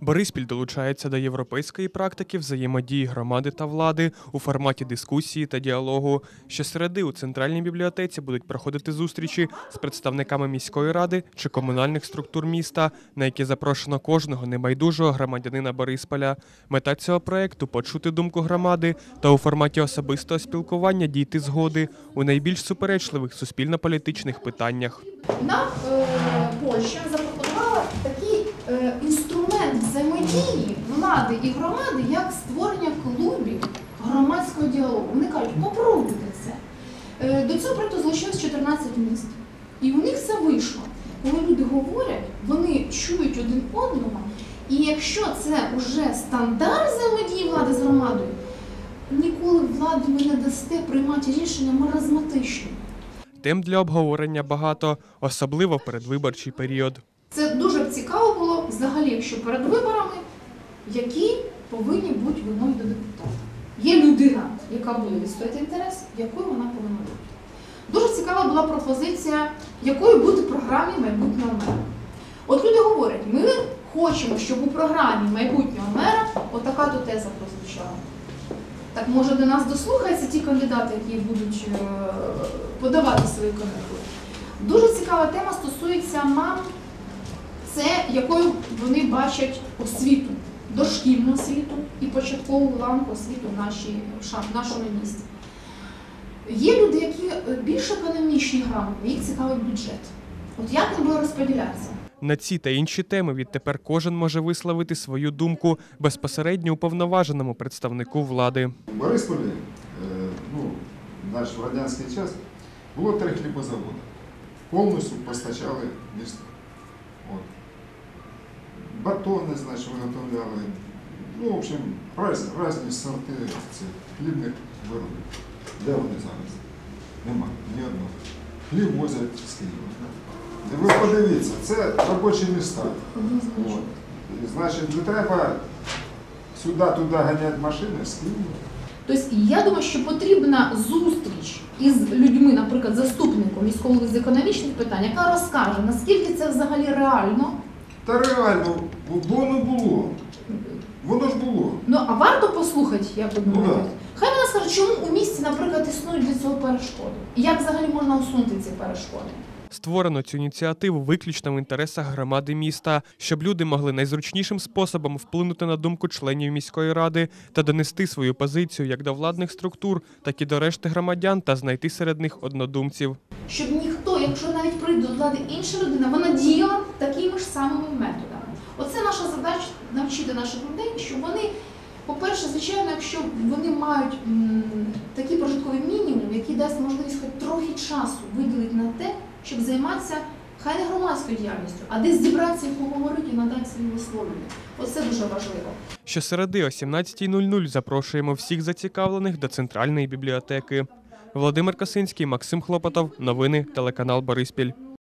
Бориспіль долучається до європейської практики взаємодії громади та влади у форматі дискусії та діалогу. Щосереди у центральній бібліотеці будуть проходити зустрічі з представниками міської ради чи комунальних структур міста, на які запрошено кожного небайдужого громадянина Борисполя. Мета цього проекту почути думку громади та у форматі особистого спілкування дійти згоди у найбільш суперечливих суспільно-політичних питаннях. Нам е, Польща запропонувала такий е, інструмент взаємодії влади і громади, як створення клубів громадського діалогу. Вони кажуть, попробуйте це. Е, до цього проекту залучилось 14 міст. І у них все вийшло. Коли люди говорять, вони чують один одного, і якщо це вже стандарт взаємодії влади з громадою, ніколи владі ви не дасте приймати рішення маразматичні. Тем для обговорення багато, особливо передвиборчий період. Це дуже б цікаво було взагалі, якщо перед виборами, які повинні бути вимоги до депутата. Є людина, яка буде відстояти інтерес, якою вона повинна бути. Дуже цікава була пропозиція, якою бути програмі майбутнього мера. От люди говорять, ми хочемо, щоб у програмі майбутнього мера отака то теза прозвучала. Так може до нас дослухаються ті кандидати, які будуть е, подавати свої кандидатури. Дуже цікава тема стосується мам це якою вони бачать освіту, дошкільну освіту і початкову ланку освіту в нашій, в нашому місті. Є люди, які е, більш економічні грамотні, їх цікавить бюджет. От як він буде розподілятися? На ці та інші теми відтепер кожен може висловити свою думку безпосередньо уповноваженому представнику влади. У Борисполі, е, ну, наш в радянський час, було три хлібозаводи. Повністю постачали місто. От. Батони, значить, виготовляли. Ну, в общем, раз, різні сорти хлібних виробів. Де вони зараз? Нема, ні одного. Хліб возять з Києва. Ви подивіться, це робочі міста. І, Значить, не треба сюди-туди ганяти машини з Києва. Тобто я думаю, що потрібна зустріч із людьми, наприклад, заступником міського з економічних питань, яка розкаже, наскільки це взагалі реально. Та реально, бо воно було. Воно ж було. Ну а варто послухати, як ви Ну, думаєте? да. Хай вона скаже, чому у місті, наприклад, існують для цього перешкоди? І як взагалі можна усунути ці перешкоди? Створено цю ініціативу виключно в інтересах громади міста, щоб люди могли найзручнішим способом вплинути на думку членів міської ради та донести свою позицію як до владних структур, так і до решти громадян та знайти серед них однодумців. Щоб ніхто, якщо навіть прийде до влади інша людина, вона діяла такими ж самими методами. Оце наша задача навчити наших людей, щоб вони, по-перше, звичайно, якщо вони мають такий прожитковий мінімум, який дасть можливість хоч трохи часу виділити на те, щоб займатися хай не громадською діяльністю, а десь зібратися і поговорити і надати свої висловлення. Оце дуже важливо. Щосереди о 17.00 запрошуємо всіх зацікавлених до центральної бібліотеки. Володимир Косинський, Максим Хлопотов. Новини телеканал Бориспіль.